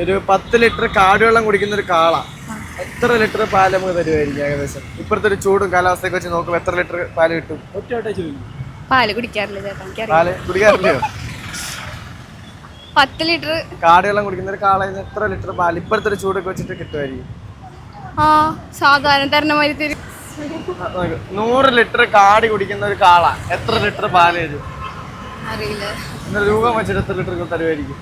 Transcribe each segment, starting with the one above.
ഒരു പത്ത് ലിറ്റർ കാടുവെള്ളം കുടിക്കുന്ന ഒരു കാള. എത്ര ലിറ്റർ പാൽ നമുക്ക് തരുമായിരിക്കും ഏകദേശം? ഇപ്പോഴത്തെ ഒരു ചൂടും കാലാവസ്ഥയൊക്കെ വെച്ച് നോക്കുമ്പോൾ എത്ര ലിറ്റർ പാൽ കിട്ടും? പാൽ കുടിക്കാറില്ല ചേട്ടാ പാൽ കുടിക്കാറില്ലയോ? പത്ത് ലിറ്റർ. കാടുവെള്ളം കുടിക്കുന്ന ഒരു കാളയിൽ നിന്ന് എത്ര ലിറ്റർ പാൽ ഇപ്പോഴത്തെ ഒരു ചൂടൊക്കെ വെച്ചിട്ട് കിട്ടുമായിരിക്കും ആ സാധാരണ തരണ മാതിരി തരും. നൂറ് ലിറ്റർ കാടി കുടിക്കുന്ന ഒരു കാള എത്ര ലിറ്റർ പാൽ തരും? അറിയില്ല. ഇന്നലെ രൂപം വെച്ചിട്ട് എത്ര ലിറ്റർ തരുമായിരിക്കും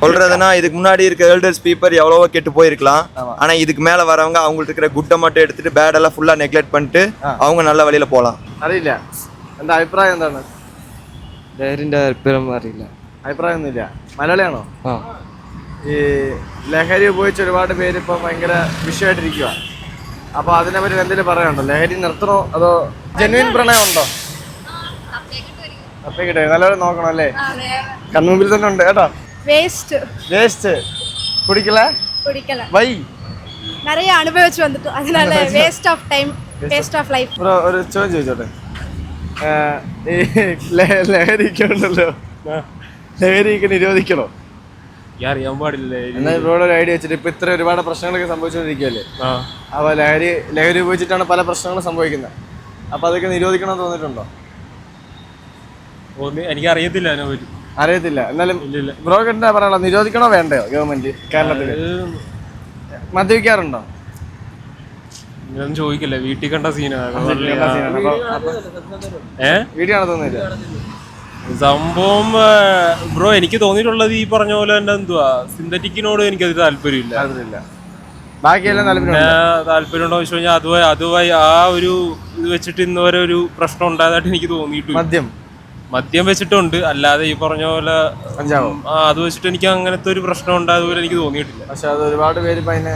சொல்றதுன்னா இதுக்கு முன்னாடி இருக்க எல்டர்ஸ் பீப்பர் எவ்வளவோ கெட்டு போயிருக்கலாம் ஆனா இதுக்கு மேல வரவங்க அவங்களுக்கு இருக்கிற குட்டை மட்டும் எடுத்துட்டு பேட் எல்லாம் ஃபுல்லா நெக்லெக்ட் பண்ணிட்டு அவங்க நல்ல வழியில போலாம் അറിയില്ല എന്താ അഭിപ്രായം എന്താണ് ലഹരിന്റെ അല്പം അറിയില്ല അഭിപ്രായം ഒന്നുമില്ല മലയാളിയാണോ ആ ഈ ലഹരി ഉപയോഗിച്ച് ഒരുപാട് പേര് ഇപ്പം ഭയങ്കര വിഷയമായിട്ടിരിക്കുക അപ്പൊ അതിനെ പറ്റി എന്തെങ്കിലും പറയാനുണ്ടോ ലഹരി നിർത്തണോ അതോ ജെന്വിൻ പ്രണയം ഉണ്ടോ അപ്പൊ കിട്ടേ നല്ലപോലെ നോക്കണം അല്ലേ കൺമുമ്പിൽ തന്നെ ഉണ്ട് കേട്ടോ വേസ്റ്റ് വേസ്റ്റ് കുടിക്കല കുടിക്കല വൈ நிறைய அனுபவிச்சு வந்துட்டோம் அதனால waste of time waste of life bro ഒരു ചോദ്യം ചോദിച്ചോട്ടെ ആ, ഈ ല- ലഹരിക്ക് ഉണ്ടല്ലോ ലഹരിക്ക് നിരോധിക്കണോ അറിയാൻ പാടില്ല എന്നാൽ ബ്രോയുടെ ഒരു ഐഡിയ വെച്ചിട്ട് ഇപ്പൊ ഇത്ര ഒരുപാട് പ്രശ്നങ്ങളൊക്കെ സംഭവിച്ചുകൊണ്ടിരിക്കുകയല്ലേ ആ അപ്പോൾ ലഹരി ലഹരി ഉപയോഗിച്ചിട്ടാണ് പല പ്രശ്നങ്ങളും സംഭവിക്കുന്നത് അപ്പോൾ അതൊക്കെ നിരോധിക്കണം തോന്നിയിട്ടുണ്ടോ ഒന്ന് എനിക്ക് അറിയത്തില്ല അതിനെ പറ്റി അറിയത്തില്ല. എന്നാലും ബ്രോക്ക് എന്താ പറയാനുള്ളത്? നിരോധിക്കണോ വേണ്ടയോ ഗവൺമെന്റ് കേരളത്തിൽ മദ്യപിക്കാറുണ്ടോ? ഇങ്ങനൊന്നും ചോദിക്കില്ല. വീട്ടിൽ കണ്ട സീനാണ്. ഏ? വീഡിയോ ആണ് തോന്നില്ല സംഭവം ബ്രോ എനിക്ക് തോന്നിയിട്ടുള്ളത് ഈ പറഞ്ഞ പോലെ തന്നെ എന്തുവാ? സിന്തറ്റിക്കിനോട് എനിക്കത് താല്പര്യമില്ല. താല്പര്യമില്ല. ബാക്കിയെല്ലാം താല്പര്യം ഉണ്ടോ? താല്പര്യമുണ്ടോ വെച്ച് കഴിഞ്ഞാൽ അതുമായി അതുവഴി ആ ഒരു ഇത് വെച്ചിട്ട് ഇന്നുവരെ ഒരു പ്രശ്നം ഉണ്ടായതായിട്ട് എനിക്ക് തോന്നിയിട്ടില്ല. മദ്യം. മദ്യം വെച്ചിട്ടുണ്ട്. അല്ലാതെ ഈ പറഞ്ഞ പോലെ കഞ്ചാവോ? അത് വെച്ചിട്ട് എനിക്ക് അങ്ങനത്തെ ഒരു പ്രശ്നം ഉണ്ടായതുപോലെ എനിക്ക് തോന്നിയിട്ടില്ല. പക്ഷെ അത് ഒരുപാട് പേര് ഇപ്പം അതിനെ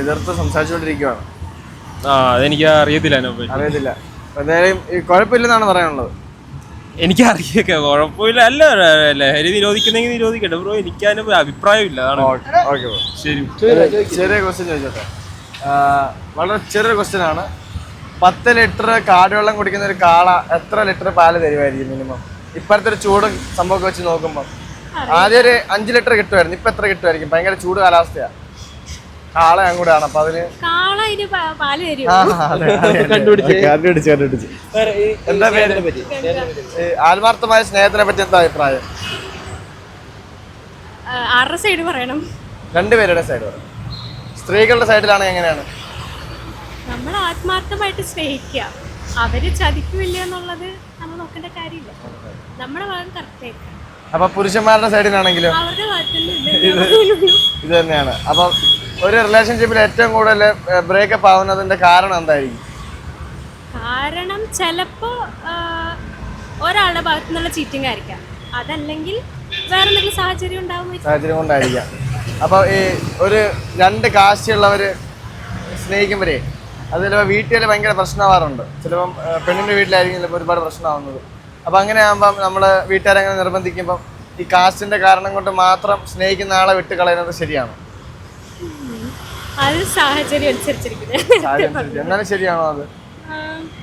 എതിർത്ത് സംസാരിച്ചുകൊണ്ടിരിക്കുകയാണ് ആ അതെനിക്ക് അറിയത്തില്ല അതിനെ അറിയത്തില്ല. എന്തായാലും ഈ കുഴപ്പമില്ലെന്നാണ് പറയാനുള്ളത്. എനിക്ക് അറിയൊക്കെ കുഴപ്പമില്ല. അല്ല ലഹരി നിരോധിക്കുന്നെങ്കിൽ നിരോധിക്കട്ടെ ബ്രോ. എനിക്ക് അതിന് അഭിപ്രായമില്ല അതാണ്. ശരി. ചെറിയ ക്വസ്റ്റ്യൻ ചോദിച്ചോട്ടെ. വളരെ ചെറിയൊരു ക്വസ്റ്റ്യൻ ആണ്. പത്ത് ലിറ്റർ കാടുവെള്ളം കുടിക്കുന്ന ഒരു കാള എത്ര ലിറ്റർ പാൽ തരുമായിരിക്കും മിനിമം ഇപ്പോഴത്തെ ഒരു ചൂട് സംഭവം വെച്ച് നോക്കുമ്പോൾ ആദ്യം ഒരു അഞ്ച് ലിറ്റർ കിട്ടുമായിരുന്നു. ഇപ്പൊ എത്ര കിട്ടുമായിരിക്കും? ഭയങ്കര ചൂട് കാലാവസ്ഥയാണ് കാള അങ്ങൂടാണ് അപ്പൊ അതിന്. കണ്ടുപിടിച്ച്. കണ്ടുപിടിച്ച് എന്താ പേര്? ആത്മാർത്ഥമായ സ്നേഹത്തിനെ പറ്റി എന്താ അഭിപ്രായം? ആരുടെ സൈഡ് പറയണം? രണ്ടുപേരുടെ സൈഡ് പറയണം സ്ത്രീകളുടെ സൈഡിലാണ് എങ്ങനെയാണ്? നമ്മൾ ആത്മാർത്ഥമായിട്ട് സ്നേഹിക്കുക. അവർ ചതിക്കില്ല എന്നുള്ളത് നമ്മൾ നോക്കേണ്ട കാര്യമില്ല. നമ്മുടെ ഭാഗം കറക്റ്റ് ആയിരിക്കും അപ്പൊ പുരുഷന്മാരുടെ സൈഡിലാണെങ്കിലും അവരുടെ ഭാഗത്തുനിന്ന് ഇത് തന്നെയാണ്. അപ്പൊ ഒരു റിലേഷൻഷിപ്പിൽ ഏറ്റവും കൂടുതൽ ബ്രേക്കപ്പ് ആവുന്നതിന്റെ കാരണം എന്തായിരിക്കും? കാരണം ചിലപ്പോ ഒരാളുടെ ഭാഗത്തു നിന്നുള്ള ചീറ്റിംഗ് ആയിരിക്കാം. അതല്ലെങ്കിൽ വേറെ എന്തെങ്കിലും സാഹചര്യം ഉണ്ടാവും സാഹചര്യം കൊണ്ടായിരിക്കാം. അപ്പൊ ഈ ഒരു രണ്ട് കാശുള്ളവര് സ്നേഹിക്കുമ്പോഴേ അത് ചിലപ്പോൾ വീട്ടിൽ ഭയങ്കര പ്രശ്നമാവാറുണ്ട്. ചിലപ്പം പെണ്ണിന്റെ പെണ്ണിന്റെ വീട്ടിലായിരിക്കും ചിലപ്പോൾ ഒരുപാട് പ്രശ്നമാവുന്നത്. അപ്പോൾ അങ്ങനെ ആകുമ്പം നമ്മൾ വീട്ടുകാരങ്ങനെ നിർബന്ധിക്കുമ്പം ഈ കാസ്റ്റിന്റെ കാരണം കൊണ്ട് മാത്രം സ്നേഹിക്കുന്ന ആളെ വിട്ട് കളയുന്നത് ശരിയാണോ? അത് സാഹചര്യം അനുസരിച്ചിരിക്കുന്നത് എന്നാലും ശരിയാണോ അത്?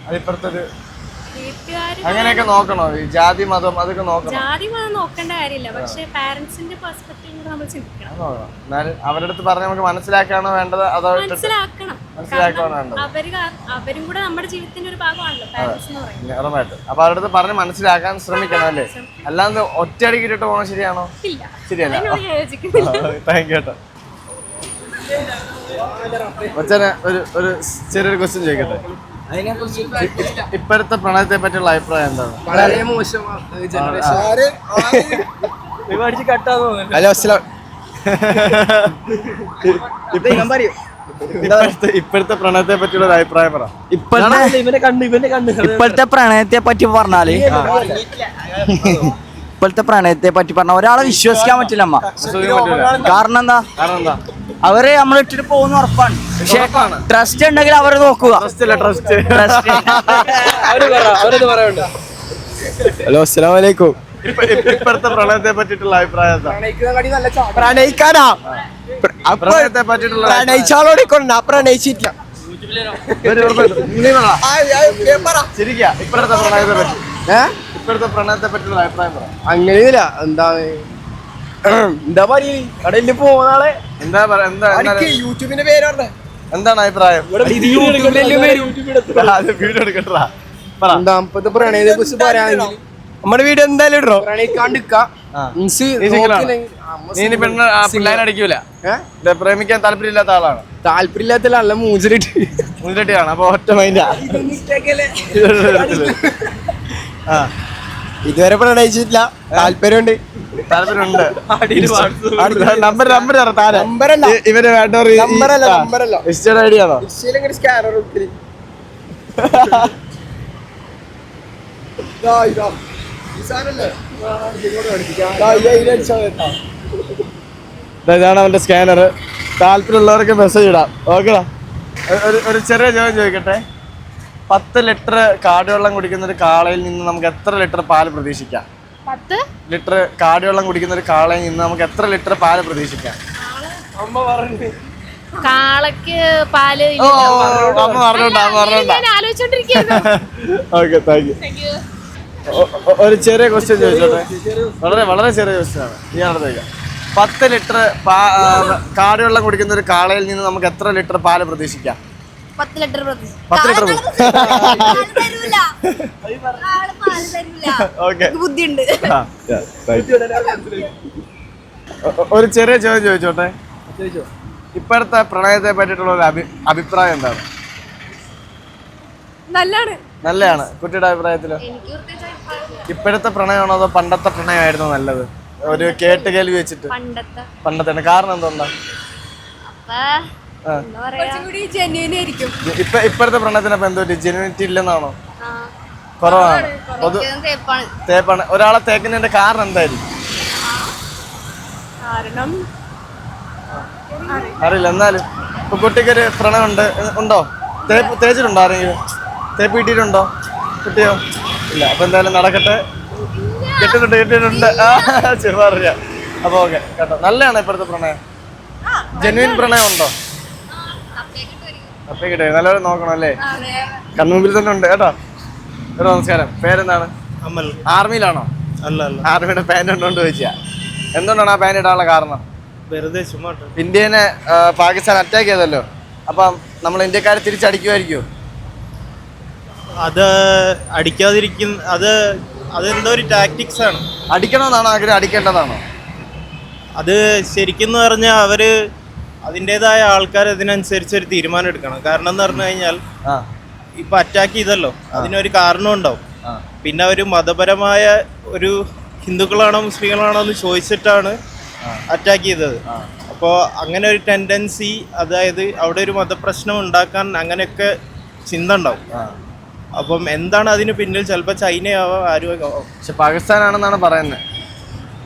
അതിപ്പുറത്തെ ഒരു വീട്ടുകാർ അങ്ങനെയൊക്കെ നോക്കണോ? ഈ ജാതി മതം അതൊക്കെ നോക്കണം? ജാതി മതം നോക്കേണ്ട കാര്യമില്ല. പക്ഷെ പാരന്റ്സിന്റെ പെർസ്പെക്ടീവ് നമ്മൾ ചിന്തിക്കണം. അവരുടെ അടുത്ത് പറഞ്ഞ് നമുക്ക് മനസ്സിലാക്കാണോ വേണ്ടത്? അതോ മനസ്സിലാക്കണം. മനസ്സിലാക്കാണ് വേണ്ടത്? അവർ അവരും കൂടെ നമ്മുടെ ജീവിതത്തിന്റെ ഒരു ഭാഗമാണല്ലോ പാരന്റ്സ് എന്ന് പറയുന്നത്. ഉറപ്പായിട്ടും. അപ്പൊ അവരുടെ അടുത്ത് പറഞ്ഞ് മനസ്സിലാക്കാൻ ശ്രമിക്കണം അല്ലേ? അല്ലാതെ ഒറ്റയടിക്ക് ഇട്ടിട്ട് പോകണം ശരിയാണോ? ഇല്ല. ശരിയല്ല. താങ്ക് യു കേട്ടോ ഒരു ഒരു ചെറിയൊരു ക്വസ്റ്റ്യൻ ചോദിക്കട്ടെ? ഇപ്പോഴത്തെ പ്രണയത്തെ പറ്റിയുള്ള അഭിപ്രായം എന്താണ്? വളരെ മോശമാണ് ജനറേഷൻ ഹലോ അസ്ലാം ഇപ്പോഴത്തെ പ്രണയത്തെ പറ്റിയുള്ള ഒരു അഭിപ്രായം പറ. ഇപ്പോഴത്തെ പ്രണയത്തെ പറ്റി പറഞ്ഞാൽ ഇപ്പോഴത്തെ പ്രണയത്തെ പറ്റി പറഞ്ഞ ഒരാളെ വിശ്വസിക്കാൻ പറ്റില്ല അമ്മ. കാരണം എന്താ? കാരണം എന്താ? അവർ നമ്മൾ ഇട്ടിട്ട് പോകുന്ന ഉറപ്പാണ്. പക്ഷെ. ട്രസ്റ്റ് ഉണ്ടെങ്കിൽ അവർ നോക്കുക. ഹലോ അസ്സലാം വലൈക്കും ഇപ്പോഴത്തെ പ്രണയത്തെ പറ്റിയിട്ടുള്ള അഭിപ്രായം പ്രണയിക്കാനാ? പ്രണയത്തെ പറ്റിയിട്ടുള്ള പ്രണയിച്ചാളോടെ കൊണ്ട് പ്രണയിച്ചിട്ടില്ല. ഇപ്പോഴത്തെ പ്രണയത്തെ പറ്റി ഇപ്പോഴത്തെ പ്രണയത്തെ പറ്റിയുള്ള അഭിപ്രായം പറ. അങ്ങനെയില്ല എന്താ എന്താ പറയൽ കടയിൽ പോകുന്നാളെ എന്താ എന്താ യൂട്യൂബിന്റെ പേര്. പറഞ്ഞേ എന്താണ് അഭിപ്രായം അത് വീഡിയോ എടുക്കട്ടാ പറ. രണ്ടാമത്തെ പ്രണയത്തെ കുറിച്ച് പറയാണെങ്കിൽ നമ്മുടെ വീഡിയോ എന്തായാലും ഇടോ ഇത് പ്രേമിക്കാൻ താല്പര്യമില്ലാത്ത ആളാണ്. താല്പര്യമില്ലാത്ത നല്ല മൂഞ്ചലിട്ട്. മുന്നിലെട്ടിയാണ് അപ്പൊ ഒറ്റ മൈൻഡാ ആ. ഇതുവരെ പ്രണയിച്ചിട്ടില്ല. താല്പര്യമുണ്ട്. Number number. ഇവർ വേണ്ടവർ. ഇൻസ്റ്റയുടെ ഐഡിയ ആണോ? ഇതാണ് അവന്റെ സ്കാനർ താല്പര്യമുള്ളവർക്ക് മെസ്സേജ് ഇടാം. ഓക്കെടാ. ഒരു ഒരു ചെറിയ ചോദ്യം ചോദിക്കട്ടെ? പത്ത് ലിറ്റർ കാടുവെള്ളം കുടിക്കുന്ന ഒരു കാളയിൽ നിന്ന് നമുക്ക് എത്ര ലിറ്റർ പാൽ പ്രതീക്ഷിക്കാം? പത്ത്? ലിറ്റർ കാടുവെള്ളം കുടിക്കുന്ന ഒരു കാളയിൽ നിന്ന് നമുക്ക് എത്ര ലിറ്റർ പാൽ പ്രതീക്ഷിക്കാം? കാളക്ക് പാൽ ഓ അമ്മ പറഞ്ഞോണ്ടാ അമ്മ പറഞ്ഞോണ്ടാ ഞാൻ ആലോചിച്ചോണ്ടിരിക്കുന്നു ഓക്കെ താങ്ക് യു ഒരു ചെറിയ ക്വസ്റ്റ്യൻ ചോദിച്ചോട്ടെ? വളരെ വളരെ ചെറിയ ക്വസ്റ്റ്യൻ ആണ്. ഈ അടുത്തേക്ക്. പത്ത് ലിറ്റർ കാടുവെള്ളം കുടിക്കുന്ന ഒരു കാളയിൽ നിന്ന് നമുക്ക് എത്ര ലിറ്റർ പാൽ പ്രതീക്ഷിക്കാം? പത്ത് ലിറ്റർ പത്ത് ലിറ്റർ ഓക്കെ. ബുദ്ധിയുണ്ട്. ഒരു ചെറിയ ചോദ്യം ചോദിച്ചോട്ടെ? ഇപ്പോഴത്തെ പ്രണയത്തെ പറ്റിയിട്ടുള്ള ഒരു അഭിപ്രായം എന്താണ്? നല്ലാണ്. നല്ലതാണ്. കുട്ടിയുടെ അഭിപ്രായത്തിൽ? ഇപ്പോഴത്തെ പ്രണയമാണോ അതോ പണ്ടത്തെ പ്രണയമായിരുന്നോ നല്ലത്? ഒരു കേട്ട് കേൾവി വെച്ചിട്ട്. പണ്ടത്തെ. പണ്ടത്തെ കാരണം എന്തുകൊണ്ടാ? ആ. കുറച്ചുകൂടി ജെന്യൂൻ ആയിരിക്കും. ഇപ്പൊ ഇപ്പോഴത്തെ പ്രണയത്തിനപ്പൊ എന്തോ ജെനുവിനിറ്റി ഇല്ലെന്നാണോ? കുറവാണ്. പൊതു തേപ്പാണ്. ഒരാളെ തേക്കുന്നതിന്റെ കാരണം എന്തായിരിക്കും? കാരണം അറിയില്ല. എന്നാലും ഇപ്പൊ കുട്ടിക്കൊരു പ്രണയം ഉണ്ട്? ഉണ്ടോ തേപ്പ് തേച്ചിട്ടുണ്ടോ ആരെങ്കിലും? തേപ്പ് കിട്ടിയിട്ടുണ്ടോ? കിട്ടിയോ? ഇല്ല. അപ്പൊ എന്തായാലും നടക്കട്ടെ. കിട്ടുന്നുണ്ട് കിട്ടിയിട്ടുണ്ട്. ആ ചെറുപ്പം അറിയാം അപ്പൊ ഓക്കെ കേട്ടോ. നല്ലതാണ് ഇപ്പോഴത്തെ പ്രണയം? ജെന്വിൻ പ്രണയം ഉണ്ടോ അപ്പൊ കിട്ടേ നല്ലപോലെ നോക്കണം അല്ലേ? കൺമുമ്പിൽ തന്നെ ഉണ്ട് കേട്ടോ? കേട്ടോ നമസ്കാരം. പേരെന്താണ്? അമൽ. ആർമിയിലാണോ? അല്ല അല്ല. ആർമിയുടെ പാന്റ് ഉണ്ടോണ്ട് ചോദിച്ചാ. എന്തുകൊണ്ടാണ് ആ പാന്റ് ഇടാനുള്ള കാരണം? വെറുതെ ചുമ്മാ ഇന്ത്യനെ പാകിസ്ഥാൻ അറ്റാക്ക് ചെയ്തല്ലോ. അപ്പം നമ്മൾ ഇന്ത്യക്കാരെ തിരിച്ചടിക്കുമായിരിക്കും? അത് അടിക്കാതിരിക്കുന്ന അത് അതെന്തോ ഒരു ടാക്ടിക്സ് ആണ്. അടിക്കണമെന്നാണോ ആഗ്രഹം? അടിക്കേണ്ടതാണോ? അത് ശരിക്കും പറഞ്ഞാൽ അവർ അതിന്റെതായ ആൾക്കാർ അതിനനുസരിച്ച് ഒരു തീരുമാനം എടുക്കണം. കാരണം എന്ന് പറഞ്ഞു കഴിഞ്ഞാൽ ഇപ്പൊ അറ്റാക്ക് ചെയ്തല്ലോ. അതിനൊരു കാരണം ഉണ്ടാവും. പിന്നെ ഒരു മതപരമായ ഒരു ഹിന്ദുക്കളാണോ മുസ്ലിങ്ങളാണോ എന്ന് ചോദിച്ചിട്ടാണ് അറ്റാക്ക് ചെയ്തത്. അപ്പോൾ അങ്ങനെ ഒരു ടെൻഡൻസി അതായത് അവിടെ ഒരു മതപ്രശ്നം ഉണ്ടാക്കാൻ അങ്ങനെയൊക്കെ ചിന്ത ഉണ്ടാവും. അപ്പം എന്താണ് അതിന് പിന്നിൽ ചിലപ്പോൾ ചൈനയാവാം ആരും പക്ഷെ പാകിസ്ഥാനാണെന്നാണ് പറയുന്നത്.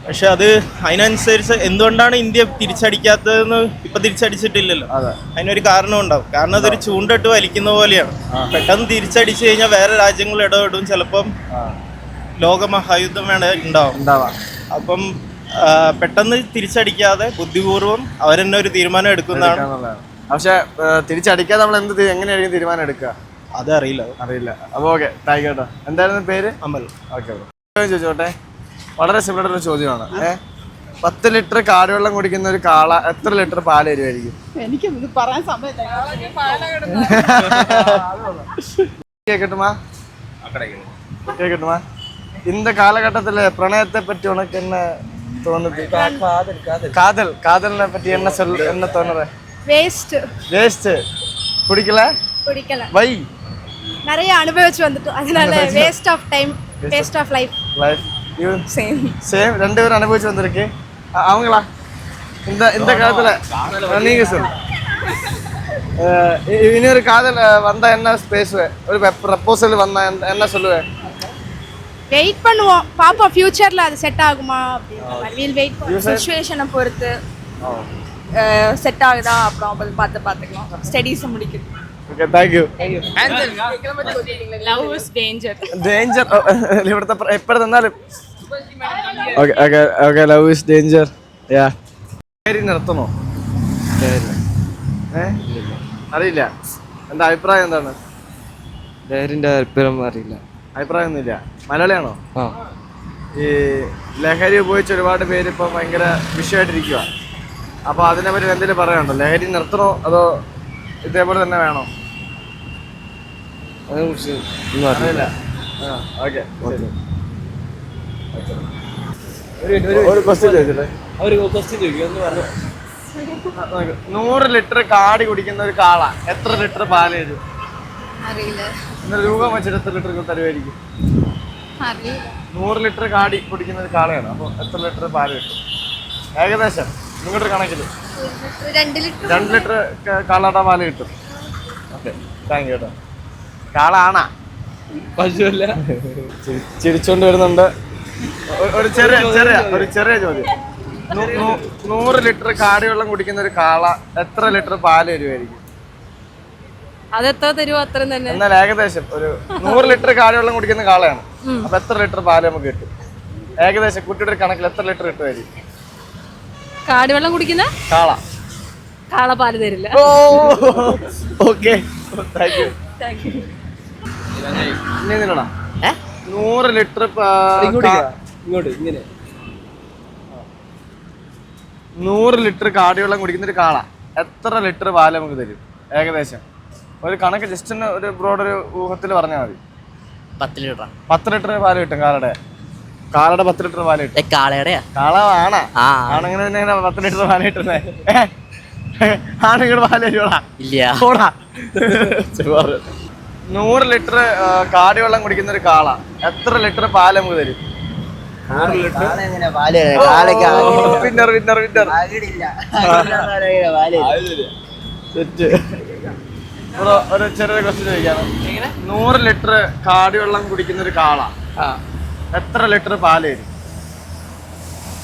പക്ഷെ അത് അതിനനുസരിച്ച് എന്തുകൊണ്ടാണ് ഇന്ത്യ തിരിച്ചടിക്കാത്തതെന്ന് ഇപ്പൊ തിരിച്ചടിച്ചിട്ടില്ലല്ലോ? അതെ. അതിനൊരു കാരണം ഉണ്ടാവും. കാരണം അതൊരു ചൂണ്ടിട്ട് വലിക്കുന്ന പോലെയാണ്. പെട്ടെന്ന് തിരിച്ചടിച്ചു കഴിഞ്ഞാൽ വേറെ രാജ്യങ്ങൾ ഇടപെടും. ചിലപ്പം ലോകമഹായുദ്ധം വേണ ഉണ്ടാവും. അപ്പം പെട്ടെന്ന് തിരിച്ചടിക്കാതെ ബുദ്ധിപൂർവം അവരെന്നെ ഒരു തീരുമാനം എടുക്കുന്നതാണ്. പക്ഷെ തിരിച്ചടിക്കാതെ നമ്മൾ എന്ത് എങ്ങനെയായിരിക്കും തീരുമാനം എടുക്കുക? അതറിയില്ല. അറിയില്ല. അപ്പോൾ ഓക്കെ താങ്ക് കേട്ടോ. എന്തായിരുന്നു പേര്? അമൽ. ഓക്കെ ചോദിച്ചോട്ടെ. വളരെ സിമ്പിൾ ആയിട്ടൊരു ചോദ്യമാണ് ഏ പത്ത് ലിറ്റർ കാടുവെള്ളം കുടിക്കുന്ന ഒരു കാള എത്ര ലിറ്റർ പാല് തരുമായിരിക്കും എനിക്ക് ഇത് പറയാൻ സമയമില്ല കേക്കട്ടുമാ കേക്കട്ടുമാ இந்த காலகட்டத்துல பிரணயத்தை பற்றி உனக்கு என்ன தோணுது காதல் காதலை பற்றி என்ன சொல் என்ன தோணுற வேஸ்ட் வேஸ்ட் பிடிக்கல பிடிக்கல வை நிறைய அனுபவிச்சு வந்துட்டோம் அதனால waste of time waste of life life ஐயோ சேம் சேம் ரெண்டு பேரும் அனுபவிச்சு வந்திருக்கு. அவங்களா? இந்த இந்த காலத்தில். நீங்கள் சார் இன்னொரு காதல் வந்தா என்ன பேசுவேன் ஒரு ப்ரப்போசல் வந்தா என்ன சொல்லுவேன் வெயிட் பண்ணுவோம். பாப்போம். ஃபியூச்சர்ல அது செட் ஆகுமா? வீல் வெயிட் சுச்சுவேஷனை பொறுத்து. Oh. செட் ஆகுதா? அப்புறம் பார்த்து பார்த்துக்கலாம். ஸ்டடீஸை முடிக்கணும் അറിയില്ല. എന്താ അഭിപ്രായം എന്താണ്? ലഹരിന്റെ അഭിപ്രായം അറിയില്ല. അഭിപ്രായം ഒന്നുമില്ല മലയാളിയാണോ ഈ ലഹരി ഉപയോഗിച്ച് ഒരുപാട് പേര് ഇപ്പൊ ഭയങ്കര വിഷയമായിട്ടിരിക്കുക അപ്പോൾ അതിനെപ്പറ്റി എന്തെങ്കിലും പറയാനുണ്ടോ? ലഹരി നിർത്തണോ അതോ ഇതേപോലെ തന്നെ വേണോ? അതിനെക്കുറിച്ച് ഒന്നും അറിയില്ല. ആ ഓക്കെ ഒരു ക്വസ്റ്റ്യൻ ചോദിച്ചിട്ടെ അവർ ക്വസ്റ്റ്യൻ ചോദിക്കും എന്ന് പറഞ്ഞു. നൂറ് ലിറ്റർ കാടി കുടിക്കുന്ന ഒരു കാള എത്ര ലിറ്റർ പാൽ തരും? രൂപ വെച്ചിട്ട് എത്ര ലിറ്റർ തരുമായിരിക്കും? അറിയില്ല. നൂറ് ലിറ്റർ കാടി കുടിക്കുന്ന ഒരു കാളയാണ് അപ്പോൾ എത്ര ലിറ്റർ പാൽ കിട്ടും? ഏകദേശം. നിങ്ങളുടെ കണക്കിൽ രണ്ട് ലിറ്റർ കാളയുടെ പാൽ കിട്ടും. ഓക്കെ താങ്ക് യു കേട്ടോ കാളാണാ. പശുവല്ല. ചിരിച്ചോണ്ട് വരുന്നുണ്ട്. ഒരു ചെറിയ ചെറിയ ഒരു ചെറിയ ചോദ്യം. നൂറ് ലിറ്റർ കാടി വെള്ളം കുടിക്കുന്ന ഒരു കാള എത്ര ലിറ്റർ പാൽ തരുമായിരിക്കും അതെത്ര തരുമോ അത്ര തന്നെ. എന്നാൽ ഏകദേശം ഒരു നൂറ് ലിറ്റർ കാടി വെള്ളം കുടിക്കുന്ന കാളയാണ്. അപ്പൊ എത്ര ലിറ്റർ പാൽ നമുക്ക് കിട്ടും? ഏകദേശം കുട്ടിയുടെ കണക്കിൽ എത്ര ലിറ്റർ കിട്ടുമായിരിക്കും കാടിവെള്ളം കുടിക്കുന്ന? കാള. കാള പാൽ തരില്ല. ഓക്കെ. നൂറ് ലിറ്റർ ഇങ്ങോട്ട് ഇങ്ങനെ. നൂറ് ലിറ്റർ കാടിവെള്ളം കുടിക്കുന്ന ഒരു കാള. എത്ര ലിറ്റർ പാൽ നമുക്ക് തരും? ഏകദേശം. ഒരു കണക്ക് ജസ്റ്റ് ഒരു ബ്രോഡ് ഒരു ഊഹത്തിൽ പറഞ്ഞാൽ മതി. പത്ത് ലിറ്റർ പത്ത് ലിറ്റർ പാൽ കിട്ടും കാളയുടെ. കാളയുടെ പത്ത് ലിറ്റർ പാൽ കിട്ടും കാളയുടെയാ കാള ആണാ? ആ. ആണെങ്ങനെ പിന്നെ പത്ത് ലിറ്റർ പാൽ കിട്ടുന്നേ ആണെങ്കിലും പാൽ തരുവാടാ ഇല്ല. ഓടാ. നൂറ് ലിറ്റർ കാടി വെള്ളം കുടിക്കുന്ന ഒരു കാള. എത്ര ലിറ്റർ പാൽ നമുക്ക് തരും? വിന്നർ വിന്നർ വിന്നർ സെറ്റ് ഒരു ചെറിയ ക്വസ്റ്റ്യൻ ചോദിക്കാണ്. നൂറ് ലിറ്റർ കാടി വെള്ളം കുടിക്കുന്ന ഒരു കാള. ആ. എത്ര ലിറ്റർ പാൽ തരും?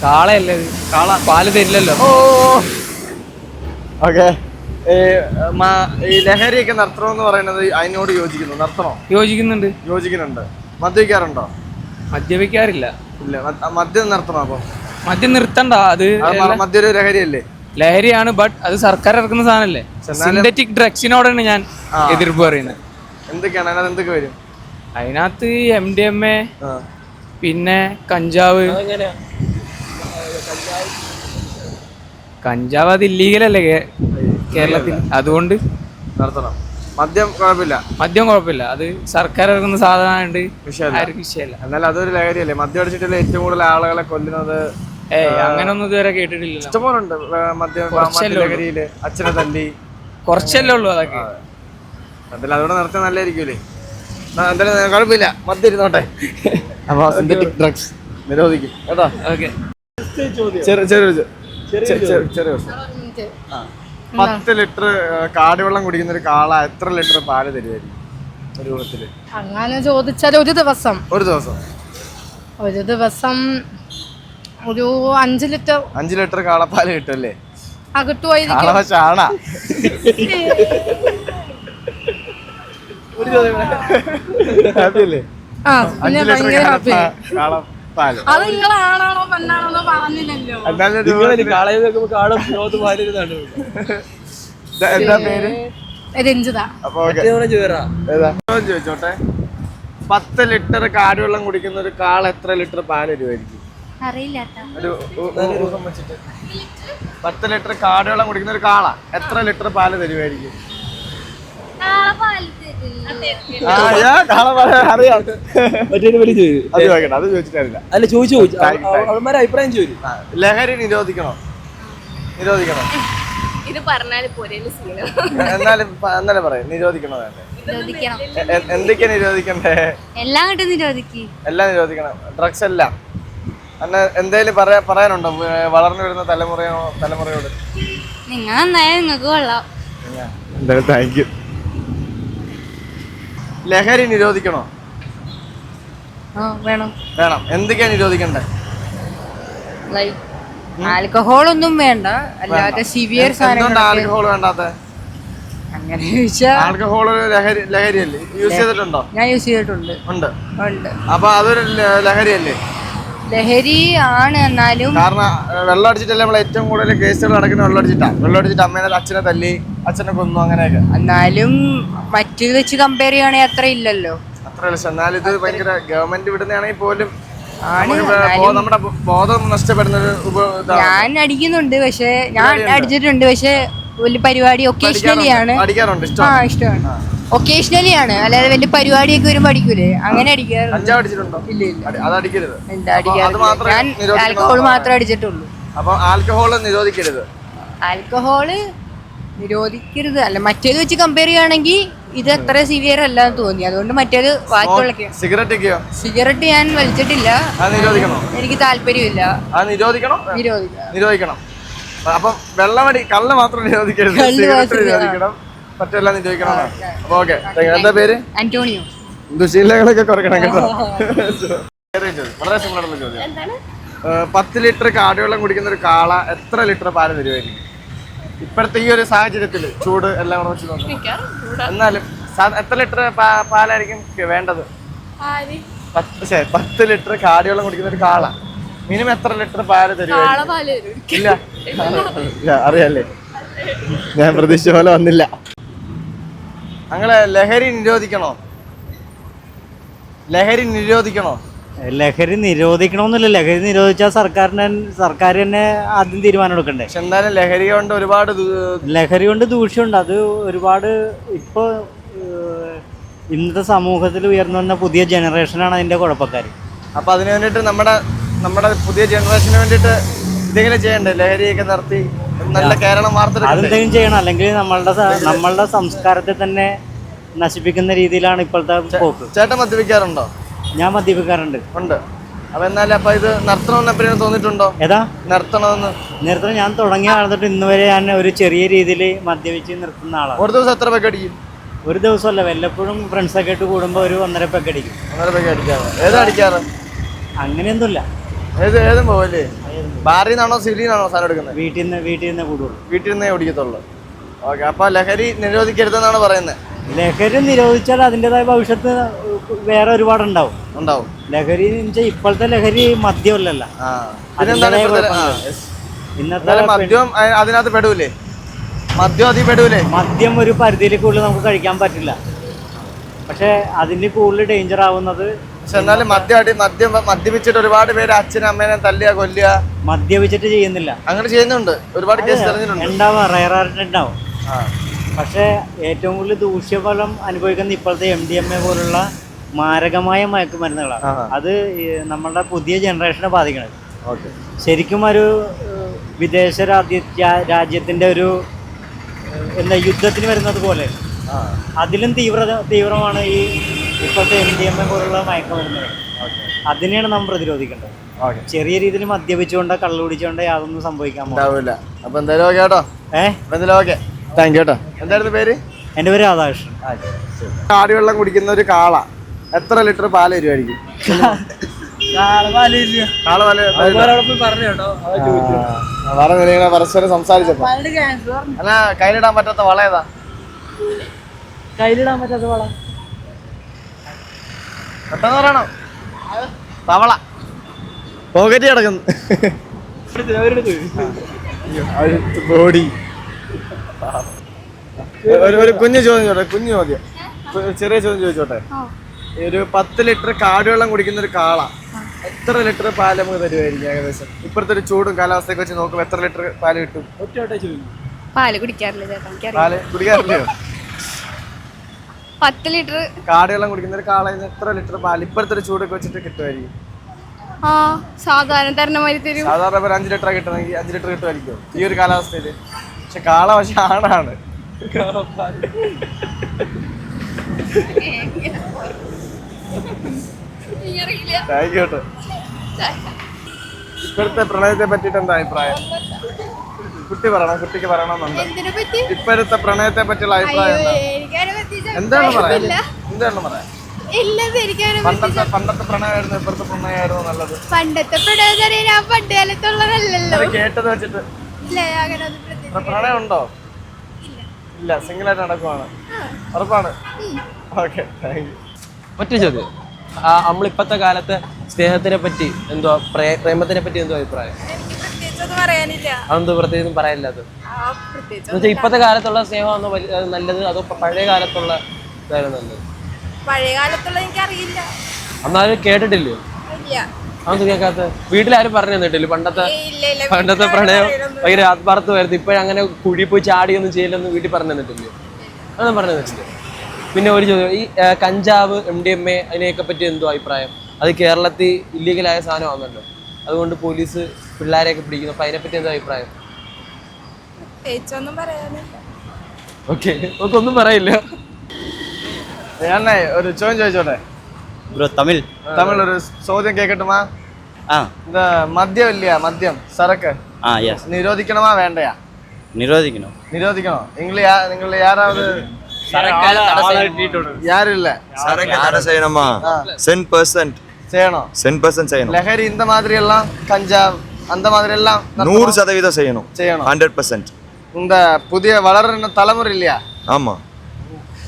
കാളയല്ലേ കാള. പാൽ തരില്ലല്ലോ. ഓ. ഓക്കെ. ഈ ലഹരിയൊക്കെ നിർത്തണമെന്ന് പറയുന്നത് അതിനോട് യോജിക്കുന്നു. നിർത്തണോ? യോജിക്കുന്നുണ്ട്. യോജിക്കുന്നുണ്ട്. മദ്യപിക്കാറുണ്ടോ? മദ്യപിക്കാറില്ല. ഇല്ല. മദ്യം നിർത്തണോ അപ്പൊ? മദ്യം നിർത്തണ്ട. അത് മദ്യ ഒരു ലഹരിയല്ലേ? ലഹരിയാണ് ബട്ട് അത് സർക്കാർ ഇറക്കുന്ന സാധനല്ലേ സിന്തറ്റിക് ഡ്രഗ്സിനോടാണ് ഞാൻ എതിർപ്പ് പറയുന്നത്. എന്തൊക്കെയാണ്? അതിനകത്ത് എന്തൊക്കെ വരും? അതിനകത്ത് എം ഡി എം എ. പിന്നെ കഞ്ചാവ്. കഞ്ചാവ് അത് ഇല്ലീഗൽ അല്ലേ കേരളത്തിൽ? അതുകൊണ്ട്? നടത്തണം മദ്യം കുഴപ്പമില്ല. മദ്യം കുഴപ്പമില്ല. അത് സർക്കാർ ഇറക്കുന്ന സാധനമായിട്ട് വിഷയമല്ല. ആർക്കും വിഷയമല്ല. എന്നാൽ അതൊരു ലഹരിയല്ലേ? മദ്യം അടിച്ചിട്ടല്ലേ ഏറ്റവും കൂടുതൽ ആളുകളെ കൊല്ലുന്നത്? ഏയ് അങ്ങനൊന്നും ഇതുവരെ കേട്ടിട്ടില്ല ഇഷ്ടംപോലുണ്ട്. ഉണ്ട് മദ്യം. ലഹരിയിൽ അച്ഛനെ തല്ലി. കുറച്ചല്ലേ ഉള്ളൂ അതൊക്കെ. എന്തായാലും അതുകൊണ്ട് നിർത്താൻ നല്ലതായിരിക്കൂലേ? ആ, എന്തായാലും കുഴപ്പമില്ല. മദ്യം ഇരുന്നോട്ടെ. അപ്പൊ സിന്തറ്റിക് ഡ്രഗ്സ് നിരോധിക്കും. കേട്ടോ? ഓക്കെ. ചെറിയ ചെറിയ. പത്ത് ലിറ്റർ കാടിവെള്ളം കുടിക്കുന്ന ഒരു കാള എത്ര ലിറ്റർ പാൽ തരുമായിരിക്കും ഒരു രൂപത്തിൽ അങ്ങനെ ചോദിച്ചാൽ ഒരു ദിവസം. ഒരു ദിവസം. ഒരു ദിവസം ഒരു അഞ്ച് ലിറ്റർ. അഞ്ച് ലിറ്റർ കാളപ്പാൽ കിട്ടുമല്ലേ ആ കാള ചാണ. ഹാപ്പി അല്ലേ? ആ പിന്നെ ഭയങ്കര ഹാപ്പി. കാളപ്പാൽ അത് നിങ്ങൾ ആണാണോ പെണ്ണാണോ പറഞ്ഞില്ലല്ലോ. എന്താ പേര്? രഞ്ജിത. ചോദിച്ചോട്ടെ. പത്ത് ലിറ്റർ കാടുവെള്ളം കുടിക്കുന്ന ഒരു കാള എത്ര ലിറ്റർ പാൽ വരുമായിരിക്കും അറിയില്ല പത്ത് ലിറ്റർ കാടുവെള്ളം കുടിക്കുന്ന ഒരു കാള എത്ര ലിറ്റർ പാൽ തരുമായിരിക്കും അല്ല ചോദിച്ചു. അവന്മാരെ അഭിപ്രായം ചോദിച്ചു ലഹരി നിരോധിക്കണോ? നിരോധിക്കണോ? ഇത് പറഞ്ഞാൽ എന്നാലും എന്നാലും പറയാം നിരോധിക്കണോ എന്തൊക്കെയാ നിരോധിക്കണ്ടേ? എല്ലാം കിട്ടും നിരോധിക്ക്. എല്ലാം നിരോധിക്കണം. ഡ്രഗ്സ് എല്ലാം. അന്ന എന്തേലും പറയാ പറയാനുണ്ടോ? വളർന്നു വരുന്ന തലമുറയോ തലമുറയോട്? നിങ്ങൾ നന്നായാൽ നിങ്ങൾക്ക് കൊള്ളാം. എന്തായാലും താങ്ക് യു ലഹരി നിരോധിക്കണോ? വേണം. വേണം. എന്തൊക്കെയാ നിരോധിക്കണ്ടേ? ആൽക്കഹോൾ ഒന്നും വേണ്ട. അല്ലാതെ സിവിയർ ആൽക്കഹോൾ വേണ്ടാത്ത? അങ്ങനെ ആൽക്കഹോൾ ലഹരി ലഹരിയല്ലേ? യൂസ് ചെയ്തിട്ടുണ്ടോ? ഞാൻ യൂസ് ചെയ്തിട്ടുണ്ട്. ഉണ്ട്. ഉണ്ട്. അപ്പൊ അതൊരു ലഹരിയല്ലേ? ലഹരി ആണ് എന്നാലും കാരണം വെള്ളം അടിച്ചിട്ടല്ലേ നമ്മൾ ഏറ്റവും കൂടുതൽ കേസുകൾ നടക്കുന്ന വെള്ളം അടിച്ചിട്ടാ വെള്ളം അടിച്ചിട്ട് അമ്മേനെ അച്ഛനെ തല്ലി അച്ഛനെ കൊന്നു അങ്ങനെയൊക്കെ. എന്നാലും മറ്റു വെച്ച് കമ്പയർ ചെയ്യുകയാണെങ്കിൽ അത്ര ഇല്ലല്ലോ. അത്ര എന്നാലും ഇത് ഭയങ്കര ഗവൺമെന്റ് വിടുന്നതാണെങ്കിൽ പോലും നമ്മുടെ ബോധം. ഞാൻ അടിക്കുന്നുണ്ട്. പക്ഷെ ഞാൻ. അടിച്ചിട്ടുണ്ട്. പക്ഷെ വലിയ പരിപാടി ഒക്കേഷണലി ആണ് ആ ഇഷ്ടമാണ്. ഒക്കേഷണലി ആണ്. അല്ലാതെ വലിയ പരിപാടിയൊക്കെ വരുമ്പോ അടിക്കൂലേ അങ്ങനെ അടിക്കാറുണ്ട് ഇല്ല ഇല്ല. ഞാൻ ആൽക്കഹോൾ മാത്രമേ അടിച്ചിട്ടുള്ളൂ. അപ്പൊ ആൽക്കഹോൾ നിരോധിക്കരുത്. ആൽക്കഹോൾ നിരോധിക്കരുത്. അല്ല മറ്റേത് വെച്ച് കമ്പയർ ചെയ്യുകയാണെങ്കിൽ ഇത് അത്ര സിവിയർ അല്ല എന്ന് തോന്നി. അതുകൊണ്ട് മറ്റേത് സിഗരറ്റ് സിഗരറ്റ് ഞാൻ വലിച്ചിട്ടില്ല. എനിക്ക് താല്പര്യമില്ല. നിരോധിക്കണം? നിരോധിക്കണം. അപ്പം വെള്ളമടി കള്ള് മാത്രം നിരോധിക്കരുത്. സിഗരറ്റ് നിരോധിക്കണം. മറ്റെല്ലാം നിരോധിക്കണം അപ്പൊ ഓക്കെ. എന്താ പേര്? അന്റോണിയോ. ദുശീലകളൊക്കെ കുറയ്ക്കണം കേട്ടോ. വളരെ സിമ്പിൾ ആയിട്ടുള്ള ചോദ്യം. പത്ത് ലിറ്റർ കാടിവെള്ളം കുടിക്കുന്ന ഒരു കാള എത്ര ലിറ്റർ പാൽ തരുമായിരിക്കും ഇപ്പോഴത്തെ ഈ ഒരു സാഹചര്യത്തിൽ ചൂട് എല്ലാം കൂടെ വെച്ച് നോക്കാം. എന്നാലും എത്ര ലിറ്റർ പാലായിരിക്കും വേണ്ടത്? പത്ത് പത്ത് ലിറ്റർ കാടിവെള്ളം കുടിക്കുന്ന ഒരു കാള. മിനിമം എത്ര ലിറ്റർ പാൽ തരുമായിരിക്കും ഇല്ല അറിയാല്ലേ? ഞാൻ പ്രതീക്ഷിച്ച പോലെ വന്നില്ല. ഞങ്ങളെ ലഹരി നിരോധിക്കണോ? ലഹരി നിരോധിക്കണോ? ലഹരി നിരോധിക്കണമെന്നില്ല ലഹരി നിരോധിച്ചാൽ സർക്കാരിനെ സർക്കാർ തന്നെ ആദ്യം തീരുമാനം എടുക്കണ്ടേ? പക്ഷെ എന്തായാലും ലഹരി കൊണ്ട് ഒരുപാട് ലഹരി കൊണ്ട് ദൂഷ്യമുണ്ട്. അത് ഒരുപാട് ഇപ്പോൾ ഇന്നത്തെ സമൂഹത്തിൽ ഉയർന്നു വന്ന പുതിയ ജനറേഷനാണ് അതിന്റെ കുഴപ്പക്കാർ അപ്പോൾ അതിന് വേണ്ടിട്ട് നമ്മുടെ നമ്മുടെ പുതിയ ജനറേഷന് വേണ്ടിട്ട് എന്തെങ്കിലും ചെയ്യണ്ടേ? ലഹരിയൊക്കെ നിർത്തി നല്ല കേരളം അതെന്തെങ്കിലും ചെയ്യണം. അല്ലെങ്കിൽ നമ്മളുടെ നമ്മളുടെ സംസ്കാരത്തെ തന്നെ നശിപ്പിക്കുന്ന രീതിയിലാണ് ഇപ്പോഴത്തെ പോക്ക്. ചേട്ടൻ മദ്യപിക്കാറുണ്ടോ? ഞാൻ മദ്യപിക്കാറുണ്ട്. ഉണ്ട്. അപ്പൊ എന്നാലും അപ്പൊ ഇത് നിർത്തണമെന്ന് എപ്പോഴും തോന്നിയിട്ടുണ്ടോ? ഏതാ? നിർത്തണമെന്ന്. ഞാൻ തുടങ്ങിയ ആളത്തിട്ട് ഇന്ന് വരെ ഞാൻ ഒരു ചെറിയ രീതിയിൽ മദ്യപിച്ച് നിർത്തുന്ന ആളാണ്. ഒരു ദിവസം എത്ര പേക്ക് അടിക്കും? ഒരു ദിവസമല്ല. വല്ലപ്പോഴും ഫ്രണ്ട്സൊക്കെ ആയിട്ട് കൂടുമ്പോൾ ഒരു ഒന്നര പെക്ക് അടിക്കും. ഒന്നര പേക്ക് അടിക്കാറ്. ഏതാ അടിക്കാറ്? അങ്ങനെയൊന്നുമില്ല ഏത് ഏതും പോവല്ലേ? ബാറിൽ നിന്നാണോ സിവിലിൽ നിന്നാണോ സാധനം എടുക്കുന്നത്? വീട്ടിൽ നിന്ന് വീട്ടിൽ നിന്ന് കൂടുള്ളൂ. വീട്ടിൽ നിന്നേ ഓടിക്കത്തുള്ളൂ ഓക്കെ അപ്പൊ ലഹരി നിരോധിക്കരുതെന്നാണ് പറയുന്നത് ലഹരി നിരോധിച്ചാൽ അതിന്റെതായ ഭവിഷ്യത്ത് വേറെ ഒരുപാട് ഉണ്ടാവും. ഉണ്ടാവും ലഹരി ഇപ്പോഴത്തെ ലഹരി മദ്യമല്ലല്ല. ഇന്നത്തെ മദ്യം അതിനകത്ത് പെടൂലേ? മദ്യം അതിൽ പെടൂലേ? മദ്യം ഒരു പരിധിയിൽ കൂടുതൽ നമുക്ക് കഴിക്കാൻ പറ്റില്ല. പക്ഷെ അതിന് കൂടുതൽ ഡേഞ്ചർ ആവുന്നത് പക്ഷെ എന്നാലും മദ്യം അടി മദ്യം മദ്യപിച്ചിട്ട് ഒരുപാട് പേര് അച്ഛനും അമ്മേനെ തല്ലിയ കൊല്ലുക. മദ്യപിച്ചിട്ട് ചെയ്യുന്നില്ല. അങ്ങനെ ചെയ്യുന്നുണ്ട്. ഒരുപാട് കേസ് തെരഞ്ഞിട്ടുണ്ട് ഉണ്ടാവും റയറായിട്ട് ഉണ്ടാവും. ആ. പക്ഷേ ഏറ്റവും കൂടുതൽ ദൂഷ്യഫലം അനുഭവിക്കുന്ന ഇപ്പോഴത്തെ എം ഡി എം എ പോലുള്ള മാരകമായ മയക്കുമരുന്നുകളാണ്. അത് നമ്മളുടെ പുതിയ ജനറേഷനെ ബാധിക്കണത്. ശരിക്കും ഒരു വിദേശ രാജ്യ രാജ്യത്തിന്റെ ഒരു എന്താ യുദ്ധത്തിന് വരുന്നത് പോലെ അതിലും തീവ്ര തീവ്രമാണ് ഈ ഇപ്പോഴത്തെ എം ഡി എം എ പോലുള്ള മയക്കുമരുന്നുകൾ അതിനെയാണ് നാം പ്രതിരോധിക്കേണ്ടത്. ചെറിയ രീതിയിൽ മദ്യപിച്ചുകൊണ്ട് കള്ളു കുടിച്ചുകൊണ്ട് യാതൊന്നും സംഭവിക്കാൻ പോകും ഉണ്ടാവില്ല. അപ്പൊ എന്തായാലും ഓക്കെ കേട്ടോ. ഏഹ് എന്തായാലും ഓക്കെ. താങ്ക് യു കേട്ടോ. എന്തായിരുന്നു പേര്? എന്റെ പേര് രാധാകൃഷ്ണൻ. വെള്ളം കുടിക്കുന്ന ഒരു കാള. എത്ര ലിറ്റർ പാൽ പാൽ പറഞ്ഞിങ്ങനെ പരസ്പരം സംസാരിച്ചപ്പോ. അല്ല കയ്യിലിടാൻ പറ്റാത്ത വള ഏതാ? കയ്യിലിടാൻ പറ്റാത്ത വള. പെട്ടെന്ന് പറയണോ. തവള. പോക്കറ്റ് കിടക്കുന്നു. ബോഡി ഒരു ഒരു കുഞ്ഞു ചോദ്യം ചോട്ടെ കുഞ്ഞു ചോദ്യം. ചെറിയ ചോദ്യം ചോദിച്ചോട്ടെ. ഒരു പത്ത് ലിറ്റർ കാടുവെള്ളം കുടിക്കുന്ന ഒരു കാള എത്ര ലിറ്റർ പാൽ നമുക്ക് തരുമായിരിക്കും ഏകദേശം? ഇപ്പോഴത്തെ ഒരു ചൂടും കാലാവസ്ഥയൊക്കെ വെച്ച് നോക്കുമ്പോൾ എത്ര ലിറ്റർ പാൽ കിട്ടും? പാൽ കുടിക്കാറില്ല പാൽ കുടിക്കാറില്ലയോ? പത്ത് ലിറ്റർ. കാടുവെള്ളം കുടിക്കുന്ന ഒരു കാളയിൽ നിന്ന് എത്ര ലിറ്റർ പാൽ ഇപ്പോഴത്തെ ഒരു ചൂടൊക്കെ വെച്ചിട്ട് കിട്ടുമായിരിക്കും. ആ സാധാരണ തരണ മാതിരി തരും. സാധാരണ ഒരു അഞ്ച് ലിറ്റർ കിട്ടണമെങ്കിൽ അഞ്ച് ലിറ്റർ കിട്ടുമായിരിക്കും. ഈ ഒരു കാലാവസ്ഥയിൽ പക്ഷെ കാള പക്ഷെ ആണാണ്. ഇപ്പോഴത്തെ പ്രണയത്തെ പറ്റിയിട്ട് എന്താ അഭിപ്രായം? കുട്ടി പറയണം കുട്ടിക്ക് പറയണമെന്നുണ്ട്. എന്തിനെ പറ്റി? ഇപ്പോഴത്തെ പ്രണയത്തെ പറ്റിയുള്ള അഭിപ്രായം എന്താണ്? പറയാ എന്താണ് പറയാ പണ്ടത്തെ പണ്ടത്തെ പ്രണയമായിരുന്നു ഇപ്പോഴത്തെ പ്രണയമായിരുന്നു നല്ലത്. പണ്ടത്തെ പ്രണയം ഞാൻ പണ്ട് കാലത്തുള്ളതല്ലല്ലോ. കേട്ടത് വെച്ചിട്ട്. ഇല്ല അങ്ങനെ ഒന്നും പ്രത്യേകിച്ച് ഇപ്പൊ പ്രണയം ഉണ്ടോ ഇല്ല സിംഗിൾ ആയിട്ട് നടക്കുവാണ് ഉറപ്പാണ്? ഓക്കെ താങ്ക് യു ഒറ്റ ചോദ്യം. നമ്മളിപ്പോഴത്തെ കാലത്തെ സ്നേഹത്തിനെ പറ്റി എന്തോ പ്രേമത്തിനെ പറ്റി എന്തോ അഭിപ്രായം? പറയാനില്ല. അതെന്തോ പ്രത്യേകിച്ചും പറയാനില്ലാത്തത് ഇപ്പത്തെ എന്നുവെച്ചാൽ ഇപ്പോഴത്തെ കാലത്തുള്ള സ്നേഹമാണോ വലിയ നല്ലത് അതോ പഴയ കാലത്തുള്ള നല്ലത്? പഴയ കാലത്തുള്ള എനിക്കറിയില്ല. എന്നാലും കേട്ടിട്ടില്ലേ? അതൊന്നും കേൾക്കാത്ത വീട്ടിലാരും പറഞ്ഞു തന്നിട്ടില്ല? പണ്ടത്തെ പണ്ടത്തെ പ്രണയം ഭയങ്കര ആത്മാർത്ഥമായിരുന്നു ഇപ്പോഴങ്ങനെ കുഴി പോയി ചാടിയൊന്നും ചെയ്യില്ലെന്ന് വീട്ടിൽ പറഞ്ഞു തന്നിട്ടില്ലേ? അതൊന്നും പറഞ്ഞു തന്നിട്ടില്ല? പിന്നെ ഒരു ചോദ്യം. ഈ കഞ്ചാവ് എം ഡി എം എ അതിനെയൊക്കെ പറ്റി എന്തോ അഭിപ്രായം? അത് കേരളത്തിൽ ഇല്ലീഗലായ സാധനമാണല്ലോ അതുകൊണ്ട് പോലീസ് പിള്ളേരെയൊക്കെ പിടിക്കുന്നു. അപ്പൊ അതിനെപ്പറ്റി എന്താ അഭിപ്രായം? ഓക്കെ. ഒന്നും പറയില്ല. ഞാൻ ഒരു ചോദ്യം ചോദിച്ചോട്ടെ? ബ്രോ തമിഴ്. തമിഴ് ഒരു ചോദ്യം കേക്കട്ടുമാ? ആ. മദ്യം ഇല്ല മദ്യം. സരക്ക്. ആ യെസ് നിരോധിക്കണമാ വേണ്ടയാ? നിരോധിക്കണോ? നിരോധിക്കണോ? നിങ്ങൾ നിങ്ങൾ യാരാവത് யாரும் இல்ல சென் பர்சன்ட் செய்யணும். டென் பர்சன்ட் செய்யணும். லெஹரி இந்த மாதிரி எல்லாம் கஞ்சா அந்த மாதிரி எல்லாம் நூறு சதவீதம் செய்யணும். செய்யணும். ஹண்ட்ரட் பர்சன்ட் இந்த புதிய வளர்ற தலைமுறை இல்லையா? ஆமா.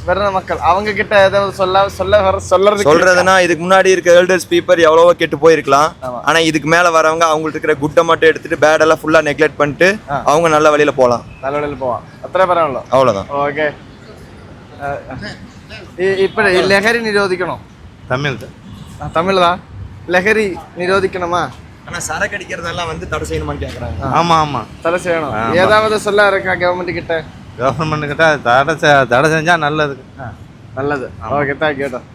வர்ற மக்கள். அவங்க கிட்ட ஏதாவது சொல்ல சொல்ல வர சொல்றது சொல்றதுன்னா இதுக்கு முன்னாடி இருக்க எல்டர்ஸ் பீப்பர் எவ்வளவோ கெட்டு போயிருக்கலாம். ஆனா இதுக்கு மேல வரவங்க அவங்களுக்கு இருக்கிற குட்டை மட்டும் எடுத்துட்டு பேட் எல்லாம் ஃபுல்லா நெக்லெக்ட் பண்ணிட்டு அவங்க நல்ல வழியில போகலாம் நல்ல வழியில போவான் அத்தனை பரவாயில்ல அவ்வளவுதான். ஓகே. இப்ப லெஹரி நிரோதிக்கணும் தமிழ் தமிழ் தான் லெஹரி நிரோதிக்கணுமா? ஆனா சரக்கு அடிக்கிறதெல்லாம் வந்து தடை செய்யணுமான்னு கேட்குறாங்க ஆமா ஆமா. தடை செய்யணும். ஏதாவது சொல்ல இருக்கா கவர்மெண்ட் கிட்ட? கவர்மெண்ட் கிட்ட தடை தடை செஞ்சா நல்லது. நல்லது. ஓகே கேட்டோம்